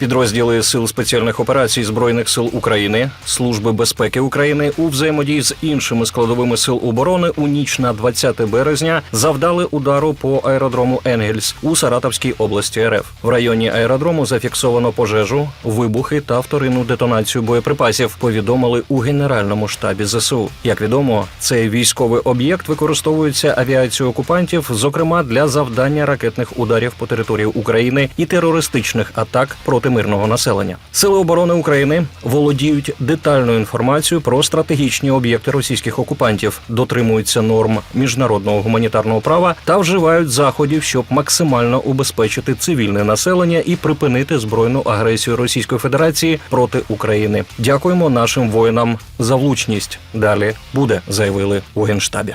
Підрозділи Сил спеціальних операцій Збройних сил України, Служби безпеки України у взаємодії з іншими складовими сил оборони у ніч на 20 березня завдали удару по аеродрому Енгельс у Саратовській області РФ. В районі аеродрому зафіксовано пожежу, вибухи та вторинну детонацію боєприпасів. Повідомили у генеральному штабі ЗСУ. Як відомо, цей військовий об'єкт використовується авіацією окупантів, зокрема для завдання ракетних ударів по території України і терористичних атак проти мирного населення. Сили оборони України володіють детальною інформацією про стратегічні об'єкти російських окупантів, дотримуються норм міжнародного гуманітарного права та вживають заходів, щоб максимально убезпечити цивільне населення і припинити збройну агресію Російської Федерації проти України. Дякуємо нашим воїнам за влучність. Далі буде, заявили у генштабі.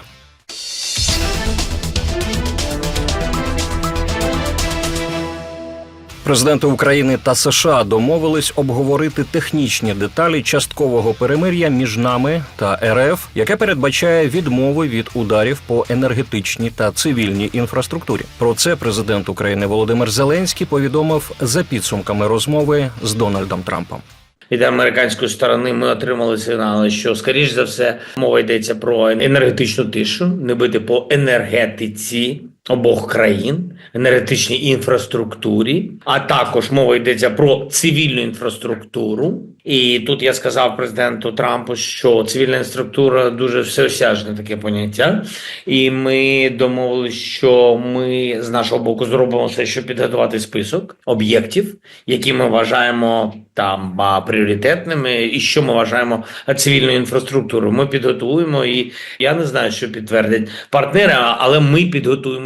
Президенти України та США домовились обговорити технічні деталі часткового перемир'я між нами та РФ, яке передбачає відмови від ударів по енергетичній та цивільній інфраструктурі. Про це президент України Володимир Зеленський повідомив за підсумками розмови з Дональдом Трампом. Від американської сторони ми отримали сигнали, що скоріш за все мова йдеться про енергетичну тишу, не бити по енергетиці обох країн, енергетичній інфраструктурі, а також мова йдеться про цивільну інфраструктуру. І тут я сказав президенту Трампу, що цивільна інфраструктура дуже всеосяжне таке поняття, і ми домовилися, що ми з нашого боку зробимо все, щоб підготувати список об'єктів, які ми вважаємо там пріоритетними, і що ми вважаємо цивільною інфраструктурою. Ми підготуємо, і я не знаю, що підтвердять партнери, але ми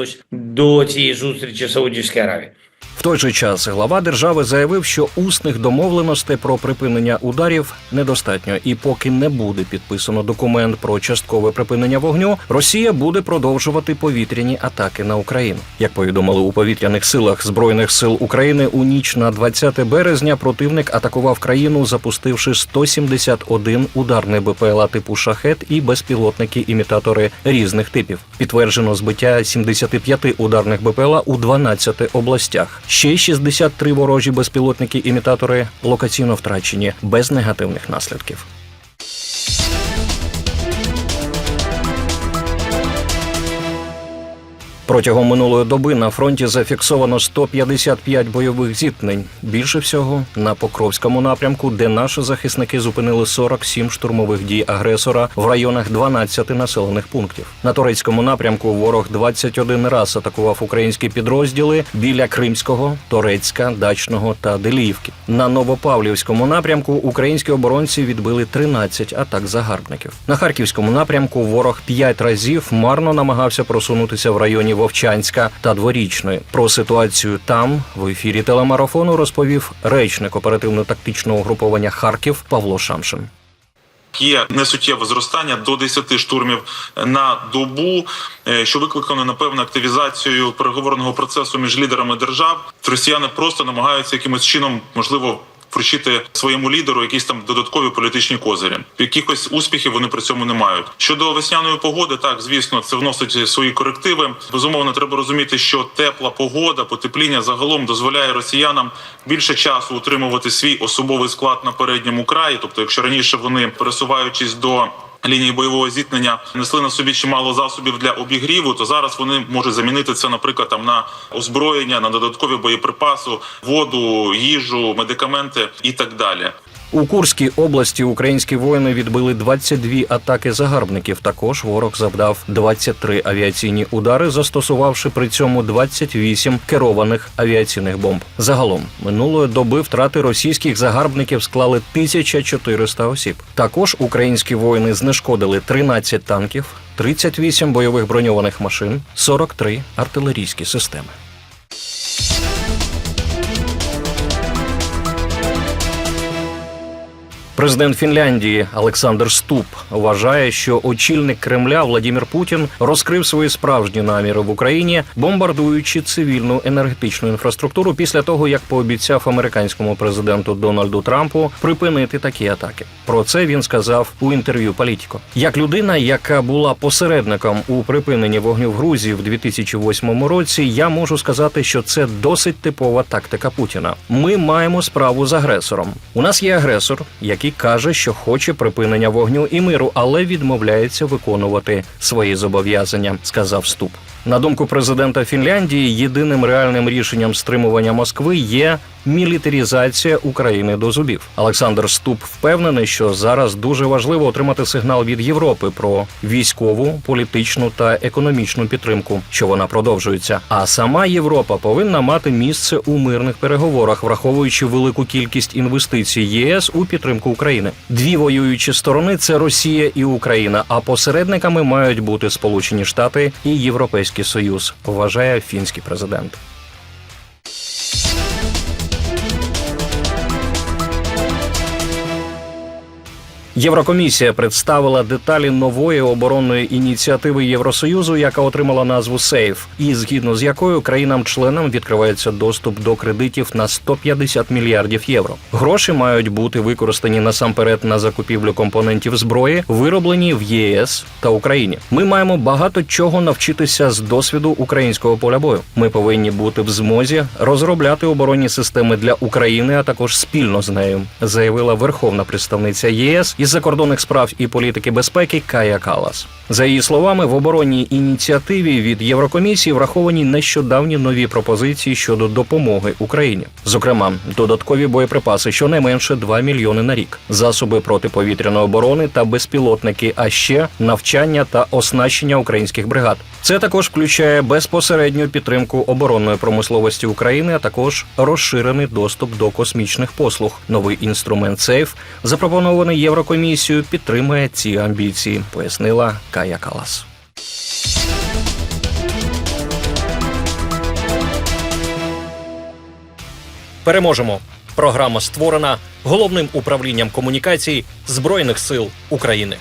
можеш да оти и сустриче Саудиска Аравија. В той же час глава держави заявив, що усних домовленостей про припинення ударів недостатньо, і поки не буде підписано документ про часткове припинення вогню, Росія буде продовжувати повітряні атаки на Україну. Як повідомили у повітряних силах збройних сил України у ніч на 20 березня, противник атакував країну, запустивши 171 ударний БПЛА типу шахет і безпілотники-імітатори різних типів. Підтверджено збиття 75 ударних БПЛА у 12 областях. Ще й 63 ворожі безпілотники-імітатори локаційно втрачені без негативних наслідків. Протягом минулої доби на фронті зафіксовано 155 бойових зіткнень. Більше всього на Покровському напрямку, де наші захисники зупинили 47 штурмових дій агресора в районах 12 населених пунктів. На турецькому напрямку ворог 21 раз атакував українські підрозділи біля Кримського, Торецька, Дачного та Деліївки. На Новопавлівському напрямку українські оборонці відбили 13 атак загарбників. На харківському напрямку ворог 5 разів марно намагався просунутися в районі Вовчанська та Дворічної. Про ситуацію там в ефірі телемарафону розповів речник оперативно-тактичного угруповання Харків Павло Шамшин. Є несуттєве зростання до 10 штурмів на добу, е, що викликано напевно активізацією переговорного процесу між лідерами держав. Росіяни просто намагаються якимось чином, можливо, вручити своєму лідеру якісь там додаткові політичні козирі. Якихось успіхів вони при цьому не мають. Щодо весняної погоди, так звісно, це вносить свої корективи. Безумовно, треба розуміти, що тепла погода, потепління загалом дозволяє росіянам більше часу утримувати свій особовий склад на передньому краї. Тобто, якщо раніше вони пересуваючись до Лінії бойового зіткнення несли на собі чимало засобів для обігріву, то зараз вони можуть замінити це, наприклад, там на озброєння, на додаткові боєприпаси, воду, їжу, медикаменти і так далі. У Курській області українські воїни відбили 22 атаки загарбників. Також ворог завдав 23 авіаційні удари, застосувавши при цьому 28 керованих авіаційних бомб. Загалом минулої доби втрати російських загарбників склали 1400 осіб. Також українські воїни знешкодили 13 танків, 38 бойових броньованих машин, 43 артилерійські системи. Президент Фінляндії Олександр Ступ вважає, що очільник Кремля Владімір Путін розкрив свої справжні наміри в Україні, бомбардуючи цивільну енергетичну інфраструктуру після того, як пообіцяв американському президенту Дональду Трампу припинити такі атаки. Про це він сказав у інтерв'ю Політіко. Як людина, яка була посередником у припиненні вогню в Грузії в 2008 році, я можу сказати, що це досить типова тактика Путіна. Ми маємо справу з агресором. У нас є агресор, який каже, що хоче припинення вогню і миру, але відмовляється виконувати свої зобов'язання, сказав Ступ. На думку президента Фінляндії, єдиним реальним рішенням стримування Москви є мілітарізація України до зубів. Олександр Ступ впевнений, що зараз дуже важливо отримати сигнал від Європи про військову, політичну та економічну підтримку, що вона продовжується. А сама Європа повинна мати місце у мирних переговорах, враховуючи велику кількість інвестицій ЄС у підтримку України. Дві воюючі сторони це Росія і Україна. А посередниками мають бути Сполучені Штати і Європейський Союз, вважає фінський президент. Єврокомісія представила деталі нової оборонної ініціативи Євросоюзу, яка отримала назву СЕЙФ, і згідно з якою країнам-членам відкривається доступ до кредитів на 150 мільярдів євро. Гроші мають бути використані насамперед на закупівлю компонентів зброї, вироблені в ЄС та Україні. Ми маємо багато чого навчитися з досвіду українського поля бою. Ми повинні бути в змозі розробляти оборонні системи для України, а також спільно з нею, заявила верховна представниця ЄС із закордонних справ і політики безпеки Кая Калас. За її словами, в оборонній ініціативі від Єврокомісії враховані нещодавні нові пропозиції щодо допомоги Україні, зокрема, додаткові боєприпаси, щонайменше 2 мільйони на рік, засоби протиповітряної оборони та безпілотники, а ще навчання та оснащення українських бригад. Це також включає безпосередню підтримку оборонної промисловості України, а також розширений доступ до космічних послуг. Новий інструмент сейф, запропонований Єврокомісією, підтримує ці амбіції, пояснила Кая Калас. Переможемо. Програма створена головним управлінням комунікацій Збройних сил України.